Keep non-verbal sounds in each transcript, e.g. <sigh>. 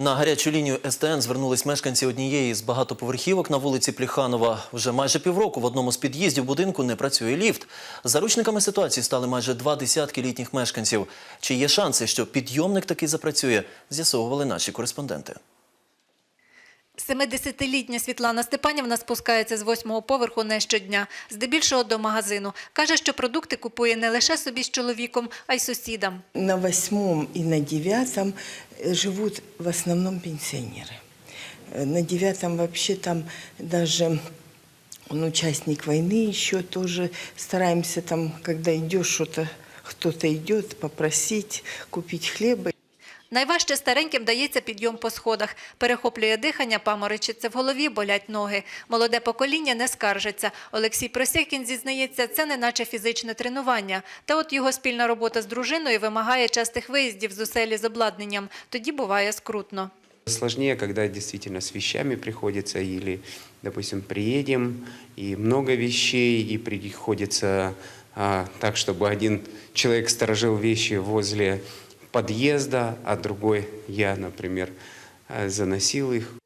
На гарячу лінію СТН звернулись мешканці однієї з багатоповерхівок на вулиці Пліханова. Вже майже півроку в одному з під'їздів будинку не працює ліфт. Заручниками ситуації стали майже два десятки літніх мешканців. Чи є шанси, що підйомник таки запрацює, з'ясовували наші кореспонденти. 70-літня Світлана Степанівна спускається з восьмого поверху не щодня, здебільшого до магазину. Каже, що продукти купує не лише собі з чоловіком, а й сусідам. На восьмом и на девятом э, живут в основном пенсионеры. Э, На девятом вообще там даже он участник войны еще тоже стараемся там, когда идешь что-то, кто-то идет, попросить купить хлеба. Найважче стареньким дається підйом по сходах. Перехоплює дихання, паморочиться в голові, болять ноги. Молоде покоління не скаржиться. Олексій Просякін зізнається, це не наче фізичне тренування. Та от його спільна робота з дружиною вимагає частих виїздів з оселі з обладнанням. Тоді буває скрутно. Сложнее, когда действительно с вещами приходится или, допустим, приедем и много вещей, и приходится а, так, чтобы один человек сторожил вещи возле подъезда, а другой я, например, а, заносил их.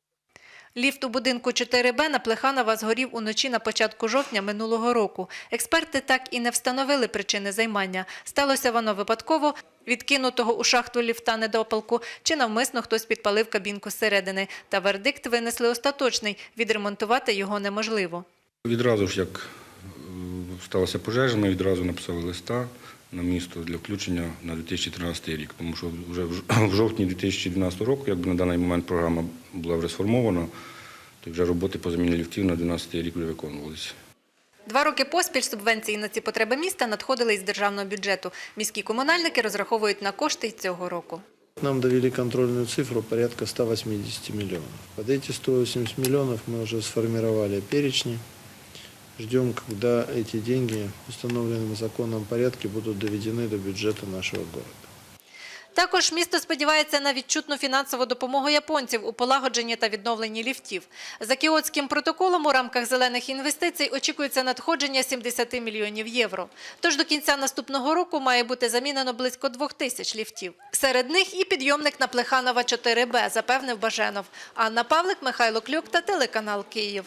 Ліфт у будинку 4Б на Плеханова згорів уночі на початку жовтня минулого року. Експерти так і не встановили причини займання. Сталося воно випадково, відкинутого у шахту ліфта недопалку, чи навмисно хтось підпалив кабінку зсередини. Та вердикт винесли остаточний – відремонтувати його неможливо. Відразу ж, як е, сталася пожежа, ми відразу написали листа на місто для включення на 2013 рік, тому що вже в <clears throat> жовтні 2012 року, якби на даний момент програма була вже сформована, то вже роботи по заміні ліфтів на 2012 рік вже виконувалися. Два роки поспіль субвенції на ці потреби міста надходили із державного бюджету. Міські комунальники розраховують на кошти й цього року. Нам довели контрольную цифру порядка 180 миллионов. Под эти 180 миллионов мы уже сформировали перечни. Ждем, когда эти деньги в установленном законном порядке будут доведены до бюджета нашего города. Також місто сподівається на відчутну фінансову допомогу японців у полагодженні та відновленні ліфтів. За кіотським протоколом у рамках зелених інвестицій очікується надходження 70 мільйонів євро. Тож до кінця наступного року має бути замінено близько двох тисяч ліфтів. Серед них і підйомник на Плеханова 4Б, запевнив Баженов. Анна Павлик, Михайло Клюк та телеканал Київ.